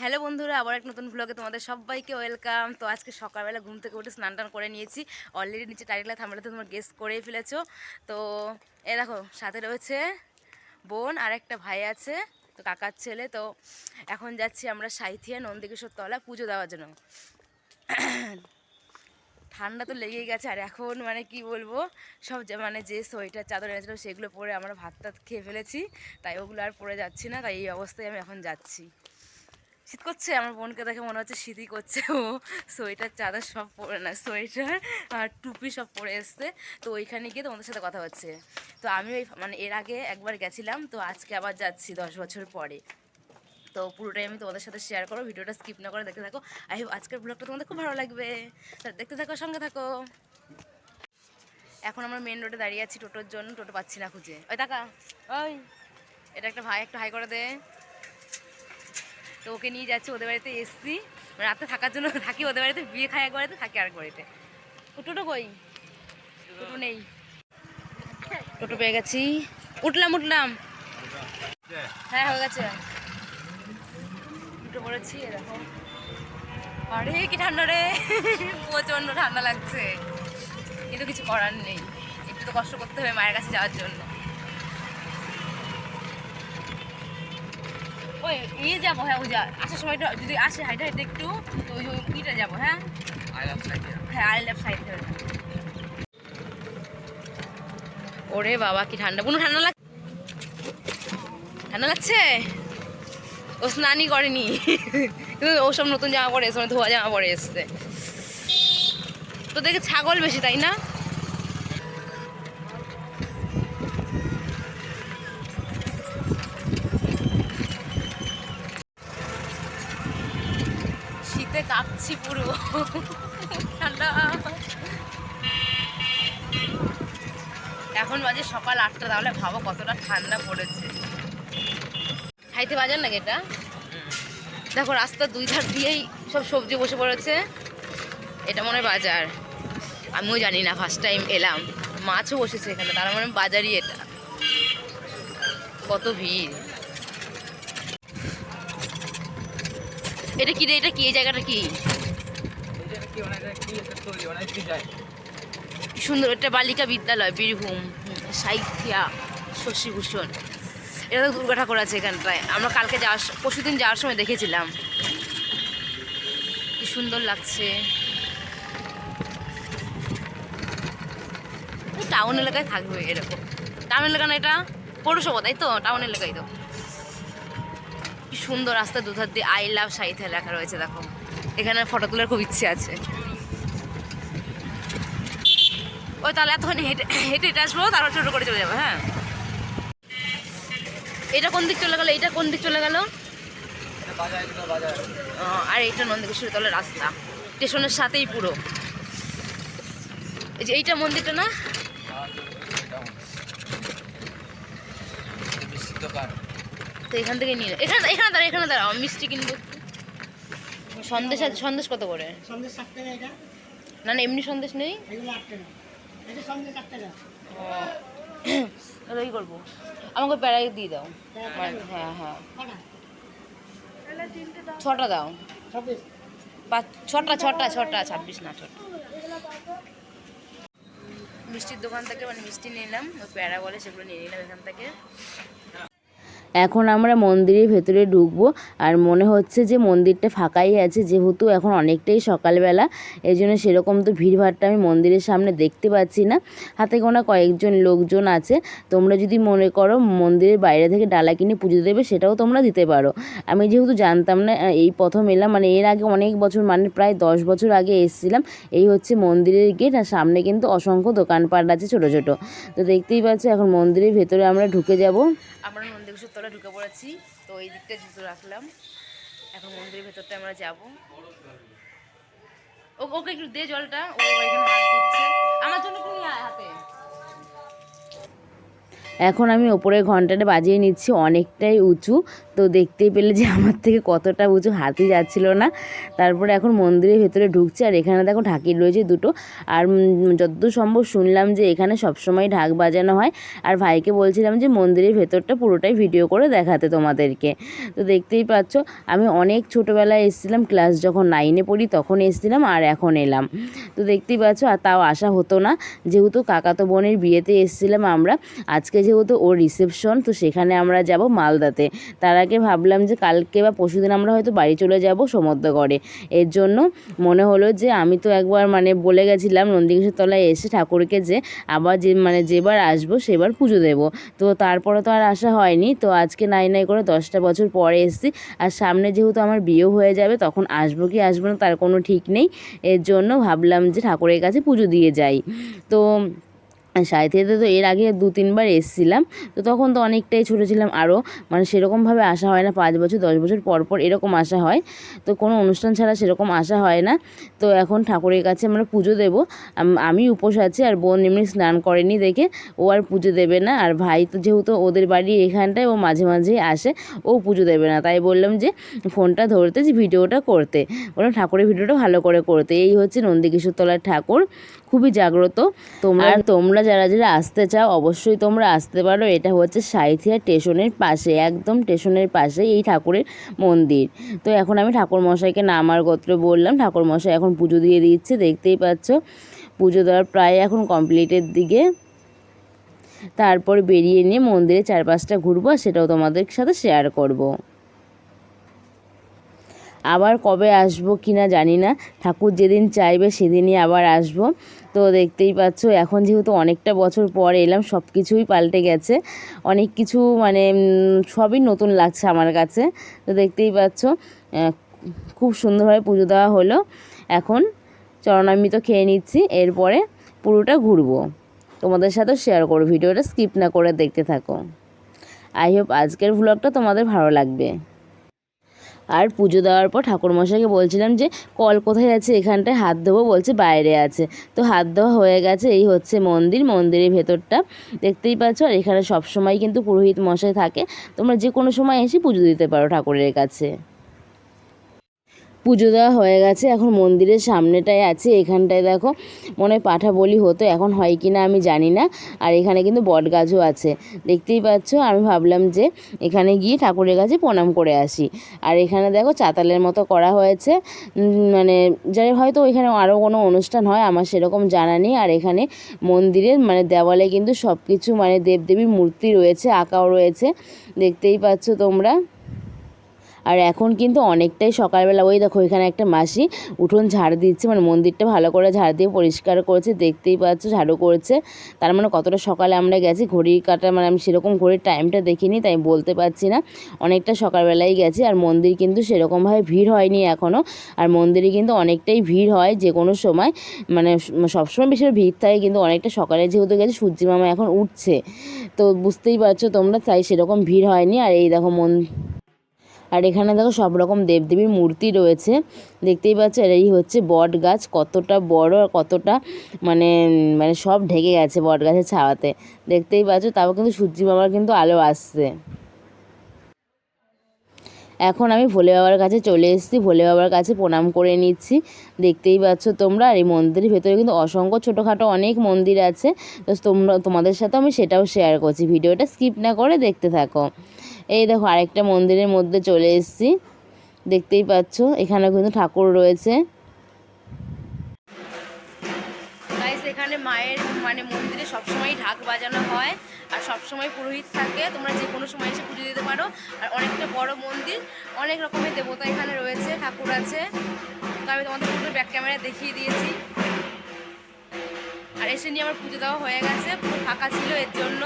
Hello বন্ধুরা, আবার এক নতুন ব্লগে তোমাদের সবাইকে ওয়েলকাম তো আজকে সকালবেলা ঘুম থেকে উঠে স্নান টান করে নিয়েছি। অলরেডি নিচে টাইটেলা থামলাতে তোমার গেস করেই ফেলেছো। তো এ দেখো, সাথে রয়েছে বোন, আর একটা ভাই আছে, তো কাকার ছেলে। তো এখন যাচ্ছি আমরা সাইথিয়া নন্দিকেশ্বর তলা পুজো দেওয়ার জন্য। ঠান্ডা তো লেগেই গেছে, আর এখন মানে কি বলব, সব যে মানে যে সোয়েটার, চাদর এনেছিল সেগুলো পরে আমরা ভাত টাত খেয়ে ফেলেছি। তাই ওগুলো আর পরে যাচ্ছি না, তাই এই অবস্থায় আমি এখন যাচ্ছি। শীত করছে, আমার বোনকে দেখে মনে হচ্ছে শীতই করছে ও। সোয়েটার চাদর সব পরে না, সোয়েটার আর টুপি সব পরে এসছে। তো ওইখানে গিয়ে তোমাদের সাথে কথা হচ্ছে। তো আমি ওই মানে এর আগে একবার গেছিলাম, তো আজকে আবার যাচ্ছি দশ বছর পরে। তো পুরোটাই আমি তোমাদের সাথে শেয়ার করো ভিডিওটা স্কিপ না করে দেখতে থাকো। আই আজকের ব্লগটা তোমাদের খুব ভালো লাগবে। দেখতে থাকো, সঙ্গে থাকো। এখন আমরা মেন রোডে দাঁড়িয়ে আছি টোটোর জন্য, টোটো পাচ্ছি না খুঁজে। ওই টাকা ওই, এটা একটা ভাই, একটা হাই করে দে। তো ওকে নিয়ে যাচ্ছি ওদের বাড়িতে এসছি। রাতে থাকার জন্য থাকি ওদের বাড়িতে বিয়ে খাই এক বাড়িতে থাকি আর বাড়িতে। টোটো কই? টোটো নেই। টোটো পেয়ে গেছি। উঠলাম উঠলাম। হ্যাঁ হয়ে গেছে। উঠে পড়েছি এরকম। আরে কি ঠান্ডা রে। প্রচণ্ড ঠান্ডা লাগছে। কিন্তু কিছু করার নেই। একটু তো কষ্ট করতে হবে মায়ের কাছে যাওয়ার জন্য। ওই ইয়ে যাব হ্যাঁ ওই যা। আসার সময়টা যদি আসে হাইটে হাইটে একটু তো ওই ওই ইটা যাব হ্যাঁ? হ্যাঁ। আই লেফট সাইড ওরে বাবা কি ঠান্ডা। কোনো ঠান্ডা লাগ ঠান্ডা লাগছে? ও স্নানই করেনি। কিন্তু ও সব নতুন জামা পরে এসছে মানে ধোয়া জামা পরে এসছে। তো দেখে ছাগল বেশি তাই না? ঠান্ডা। এখন বাজে সকাল আটটা, তাহলে ভাবো কতটা ঠান্ডা পড়েছে। খাইতে বাজার নাকি এটা? দেখো রাস্তার দুই ধার দিয়েই সব সবজি বসে পড়েছে। এটা মনে বাজার। আমিও জানি না ফার্স্ট টাইম এলাম। মাছও বসেছে এখানে, তার মানে বাজারই এটা। কত ভিড়। এটা কি রে, এটা কি? এই জায়গাটা কি? সুন্দর, একটা বালিকা বিদ্যালয়, বীরভূম সাহিত্যিয়া শশীভূষণ। এটা তো দুর্গা ঠাকুর আছে এখানটায়। আমরা কালকে যাওয়ার পরশু দিন যাওয়ার সময় দেখেছিলাম। কি সুন্দর লাগছে। টাউন এলাকায় থাকবে এরকম। টাউন এলাকা না, এটা পৌরসভা, তাই তো? টাউন এলাকায় তো। কি সুন্দর রাস্তা দুধার দিয়ে। আই লাভ সাইথে লেখা রয়েছে, দেখো। এখানে ফটো তোলার খুব ইচ্ছে আছে। ওই তাহলে এতক্ষণ হেঁটে হেঁটে হেঁটে আসব তারপর ছোটো করে চলে যাব হ্যাঁ? এটা কোন দিক চলে গেলো? এটা কোন দিক চলে গেল? আর এইটা নন্দিকেশ্বরী তলের রাস্তা। স্টেশনের সাথেই পুরো। এই যে এইটা মন্দিরটা না? তো এখান থেকে নিয়ে এখানে এখানে দাঁড়া এখানে দাঁড়া। মিষ্টি কিনবো। সন্দেশ আছে সন্দেশ কত করে? টাকা এটা। না না এমনি সন্দেশ নেই? এগুলো আট টাকা। এটা টাকা। ওই করব। আমাকে প্যারাই দিয়ে দাও। হ্যাঁ হ্যাঁ। ছটা। দাও। পাঁচ ছটা ছটা ছটা ছাব্বিশ না ছটা। মিষ্টির দোকান থেকে মানে মিষ্টি নিয়ে নিলাম ওই প্যারা বলে সেগুলো নিয়ে নিলাম এখান থেকে। এখন আমরা মন্দিরের ভেতরে ঢুকবো। আর মনে হচ্ছে যে মন্দিরটা ফাঁকাই আছে, যেহেতু এখন অনেকটাই সকালবেলা এই জন্য সেরকম তো ভিড়ভাড়টা আমি মন্দিরের সামনে দেখতে পাচ্ছি না। হাতে গোনা কয়েকজন লোকজন আছে। তোমরা যদি মনে করো মন্দিরের বাইরে থেকে ডালা কিনে পুজো দেবে, সেটাও তোমরা দিতে পারো। আমি যেহেতু জানতাম না এই প্রথম এলাম মানে এর আগে অনেক বছর মানে প্রায় দশ বছর আগে এসেছিলাম। এই হচ্ছে মন্দিরের গেট, আর সামনে কিন্তু অসংখ্য দোকানপাট আছে ছোটো ছোটো। তো দেখতেই পাচ্ছ, এখন মন্দিরের ভেতরে আমরা ঢুকে যাব। আমরা নন্দিকেশ্বর তলায় ঢুকে পড়েছি, তো এই দিকটা জুতো রাখলাম, এখন মন্দিরের ভেতরটা আমরা যাব। ওকে একটু দে জলটা, ও এখানে হাত দিচ্ছে আমার জন্য তুমি হাতে। এখন আমি ওপরের ঘন্টাটা বাজিয়ে নিচ্ছি, অনেকটাই উঁচু। তো দেখতেই পেলে যে আমার থেকে কতটা উঁচু, হাতি যাচ্ছিল না। তারপরে এখন মন্দিরের ভেতরে ঢুকছে, আর এখানে দেখো ঢাকির রয়েছে দুটো। আর যতদূর সম্ভব শুনলাম যে এখানে সবসময় ঢাক বাজানো হয়। আর ভাইকে বলছিলাম যে মন্দিরের ভেতরটা পুরোটাই ভিডিও করে দেখাতে তোমাদেরকে। তো দেখতেই পাচ্ছ, আমি অনেক ছোটোবেলায় এসেছিলাম, ক্লাস যখন নাইনে পড়ি তখন এসেছিলাম, আর এখন এলাম। তো দেখতেই পাচ্ছ, আর তাও আসা হতো না। যেহেতু কাকাতো বোনের বিয়েতে এসেছিলাম আমরা, আজকে যেহেতু ওর রিসেপশন তো সেখানে আমরা যাব মালদাতে। তার আগে ভাবলাম যে কালকে বা পরশুদিন আমরা হয়তো বাড়ি চলে যাব সমুদ্রগড়ে। এর জন্য মনে হলো যে আমি তো একবার মানে বলে গেছিলাম নন্দিকেশ্বর তলায় এসে ঠাকুরকে যে আবার যে মানে যেবার আসব সেবার পুজো দেবো। তো তারপরে তো আর আসা হয়নি। তো আজকে নাই নাই করে দশটা বছর পরে এসেছি। আর সামনে যেহেতু আমার বিয়েও হয়ে যাবে, তখন আসব কি আসব না তার কোনো ঠিক নেই। এর জন্য ভাবলাম যে ঠাকুরের কাছে পুজো দিয়ে যাই। তো সাঁইথিয়াতে তো এর আগে দু তিনবার এসেছিলাম। তো তখন তো অনেকটাই ছোটো ছিলাম আরও মানে সেরকমভাবে আসা হয় না পাঁচ বছর দশ বছর পর পর এরকম আসা হয়। তো কোনো অনুষ্ঠান ছাড়া সেরকম আসা হয় না। তো এখন ঠাকুরের কাছে আমরা পুজো দেবো। আম- উপোস আছি আর বোন এমনি স্নান করেনি দেখে। ও আর পুজো দেবে না। আর ভাই তো যেহেতু ওদের বাড়ি এখানটায় ও মাঝে মাঝেই আসে ও পুজো দেবে না। তাই বললাম যে ফোনটা ধরতে যে ভিডিওটা করতে। বললাম ঠাকুরের ভিডিওটা ভালো করে করতে। এই হচ্ছে নন্দিকেশ্বর তলার ঠাকুর। খুবই জাগ্রত। তোমরা তোমরা যারা যারা আসতে চাও, অবশ্যই তোমরা আসতে পারো। এটা হচ্ছে সাঁইথিয়া স্টেশনের পাশে, একদম স্টেশনের পাশে এই ঠাকুরের মন্দির। তো এখন আমি ঠাকুর মশাইকে নামার গোত্র বললাম। ঠাকুর মশাই এখন পুজো দিয়ে দিচ্ছে, দেখতেই পাচ্ছ। পুজো দেওয়ার প্রায় এখন কমপ্লিটের দিকে। তারপর বেরিয়ে নিয়ে মন্দিরের চারপাশটা ঘুরবো আর সেটাও তোমাদের সাথে শেয়ার করব। আবার কবে আসব কি না জানি না। ঠাকুর যেদিন চাইবে সেদিনই আবার আসব। তো দেখতেই পাচ্ছ, এখন যেহেতু অনেকটা বছর পর এলাম সব কিছুই পাল্টে গেছে। অনেক কিছু মানে সবই নতুন লাগছে আমার কাছে। তো দেখতেই পাচ্ছ খুব সুন্দরভাবে পুজো দেওয়া হলো। এখন চরণামৃত খেয়ে নিচ্ছি, এরপরে পুরোটা ঘুরবো। তোমাদের সাথেও শেয়ার করো ভিডিওটা স্কিপ না করে দেখতে থাকো। আই হোপ আজকের ভ্লগটা তোমাদের ভালো লাগবে। আর পুজো দেওয়ার পর ঠাকুরমশাইকে বলছিলাম যে, কল কোথায় আছে? এখানটায় হাত ধোবো, বলছে, বাইরে আছে। তো হাত ধোয়া হয়ে গেছে, এই হচ্ছে মন্দির, মন্দিরের ভেতরটা। দেখতেই পাচ্ছ, আর এখানে সবসময় কিন্তু পুরোহিত মশাই থাকে। তোমরা যে কোনো সময় এসে পুজো দিতে পারো ঠাকুরের কাছে। পুজো দেওয়া হয়ে গেছে। এখন মন্দিরের সামনেটায় আছে, এখানটায় দেখো মনে হয় পাঠা বলি হতো, এখন হয় কি না আমি জানি না। আর এখানে কিন্তু বট গাছও আছে। দেখতেই পাচ্ছ, আমি ভাবলাম যে এখানে গিয়ে ঠাকুরের কাছে প্রণাম করে আসি। আর এখানে দেখো চাতালের মতো করা হয়েছে। মানে যাই হয়তো এখানে আরও কোনো অনুষ্ঠান হয়, আমার সেরকম জানা নেই। আর এখানে মন্দিরের মানে দেওয়ালে কিন্তু সব কিছু মানে দেবদেবীর মূর্তি রয়েছে, আঁকাও রয়েছে। দেখতেই পাচ্ছ তোমরা। আর এখন কিন্তু অনেকটাই সকালবেলা, ওই দেখো এখানে একটা মাসি উঠোন ঝাড় দিচ্ছে মানে মন্দিরটা ভালো করে ঝাড় দিয়ে পরিষ্কার করেছে, দেখতেই পাচ্ছ ঝাড়ু করেছে। তার মানে কতটা সকালে আমরা গেছি ঘড়ির কাটা মানে আমি সেরকম ঘড়ির টাইমটা দেখিনি, তাই বলতে পারছি না। অনেকটা সকালবেলাই গেছি আর মন্দির কিন্তু সেরকমভাবে ভিড় হয়নি এখনও আর মন্দিরে কিন্তু অনেকটাই ভিড় হয় যে কোনো সময় মানে সবসময় বেশি ভিড় থাকে, কিন্তু অনেকটা সকালে যেহেতু গেছে, সূর্যি মামা এখন উঠছে। তো বুঝতেই পারছ তোমরা, তাই সেরকম ভিড় হয়নি। আর এই দেখো মন আর এখানে দেখো সব রকম দেবদেবীর মূর্তি রয়েছে। দেখতেই পাচ্ছ আর এই হচ্ছে বট গাছ, কতটা বড় আর কতটা মানে মানে সব ঢেকে গেছে বট গাছের ছাওয়াতে দেখতেই পাচ্ছ, তাও কিন্তু সূর্যি মামার কিন্তু আলো আসছে। এখন আমি ভোলে বাবার কাছে চলে এসেছি, ভোলে বাবার কাছে প্রণাম করে নিচ্ছি। দেখতেই পাচ্ছ তোমরা, আর এই মন্দিরের ভেতরে কিন্তু অসংখ্য ছোটোখাটো অনেক মন্দির আছে। তোমরা, তোমাদের সাথে আমি সেটাও শেয়ার করছি। ভিডিওটা স্কিপ না করে দেখতে থাকো। এই দেখো, আরেকটা মন্দিরের মধ্যে চলে এসেছি। দেখতেই পাচ্ছ এখানে কিন্তু ঠাকুর রয়েছে। এখানে মায়ের মানে মন্দিরে সবসময় ঢাক বাজানো হয়, আর সবসময় পুরোহিত থাকে, তোমরা যে কোনো সময় এসে পুজো দিতে পারো। আর অনেকটা বড় মন্দির, অনেক রকমের দেবতা এখানে রয়েছে, ঠাকুর আছে। তো আমি তোমাদের পুরো ব্যাক ক্যামেরা দেখিয়ে দিয়েছি। আর এসে নিয়ে আমার পুজো দেওয়া হয়ে গেছে, পুরো ফাঁকা ছিল এর জন্য।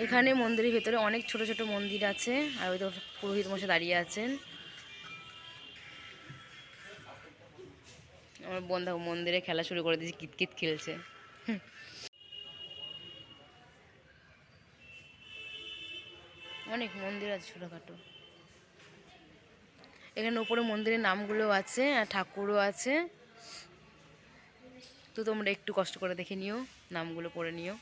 এখানে মন্দিরের ভেতরে অনেক ছোট ছোট মন্দির আছে, আর ওই তো পুরোহিত মশাই দাঁড়িয়ে আছেন। আমার বোন দেখো মন্দিরে খেলা শুরু করে দিয়েছে, কিতকিত খেলছে। অনেক মন্দির আছে ছোটোখাটো। এখানে উপরে মন্দিরের নামগুলো আছে, আর ঠাকুরও আছে। তো তোমরা একটু কষ্ট করে দেখে নিও, নামগুলো পড়ে নিও।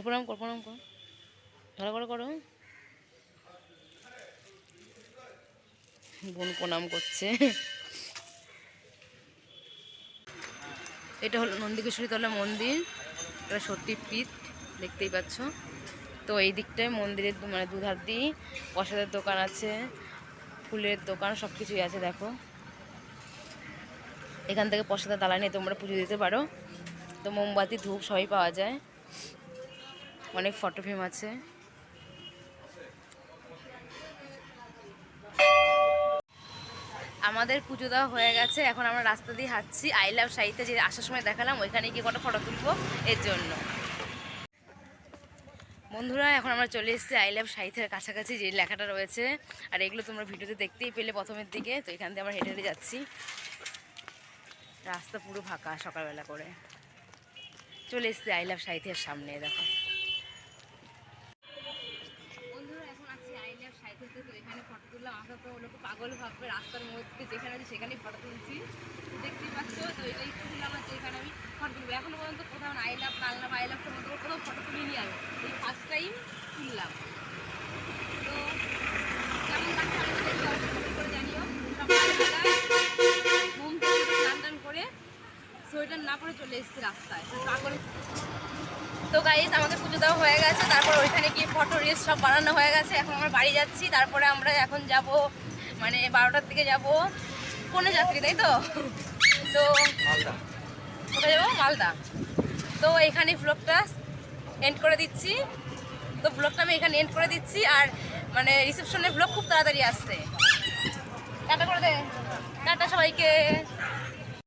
নি, প্রণাম কর প্রণাম কর। ভালো করে করো। বোন প্রণাম করছে। এটা হলো নন্দিকেশ্বরী তলা মন্দির। এটা সত্যি পিঠ, দেখতেই পাচ্ছ। তো এই দিকটায় মন্দিরের মানে দুধার দিয়ে প্রসাদের দোকান আছে, ফুলের দোকান সব কিছুই আছে, দেখো। এখান থেকে প্রসাদের দালা নিয়ে তোমরা পুজো দিতে পারো। তো মোমবাতি, ধূপ সবই পাওয়া যায়। অনেক ফটো ফ্রেম আছে। আমাদের পুজো দেওয়া হয়ে গেছে, এখন আমরা রাস্তা দিয়ে হাঁটছি। আই লাভ সাহিত্যে যে আসার সময় দেখালাম, ওইখানে গিয়ে কটা ফটো তুলবো এর জন্য। বন্ধুরা, এখন আমরা চলে এসেছি আই লাভ সাহিত্যের কাছাকাছি যে লেখাটা রয়েছে। আর এগুলো তোমরা ভিডিওতে দেখতেই পেলে প্রথমের দিকে, তো এখান দিয়ে আমরা হেঁটে হেঁটে যাচ্ছি। রাস্তা পুরো ফাঁকা সকালবেলা করে। চলে এসেছি আই লাভ সাহিত্যের সামনে, দেখো বন্ধুরা এখন আছি আই লাভ সাহিত্যতে তো এখানে আমরা তো লোক পাগল ভাববে রাস্তার মধ্যে যেখানে আছে সেখানেই ফটো তুলছি। দেখতেই পাচ্ছ? তো এটাই তুললাম আছে এখানে আমি ফটো তুলবো। এখনও পর্যন্ত কোথাও আই লাভ কালনাম আই লাভ মধ্যে কোথাও ফটো তুলিনি আমি। এই ফার্স্ট টাইম তুললাম। তো লাগছে আমাদের কমেন্ট করে জানিও। ঘুম থেকে স্নান টান করে সোয়েটার না পরে চলে এসেছি রাস্তায়। পাগল তো গাইজ আমাদের পুজো দেওয়া হয়ে গেছে। তারপর ওইখানে গিয়ে ফটো রিলস সব বানানো হয়ে গেছে। এখন আমরা বাড়ি যাচ্ছি। তারপরে আমরা এখন যাব মানে বারোটার দিকে যাব কোনে যাত্রী তাই তো? তো কোথায় যাব? মালদা। তো এখানে ব্লগটা এন্ড করে দিচ্ছি। তো ব্লগটা আমি এখানে এন্ড করে দিচ্ছি। আর মানে রিসেপশনের ব্লগ খুব তাড়াতাড়ি আসছে। টাটা করে দে। টাটা সবাইকে।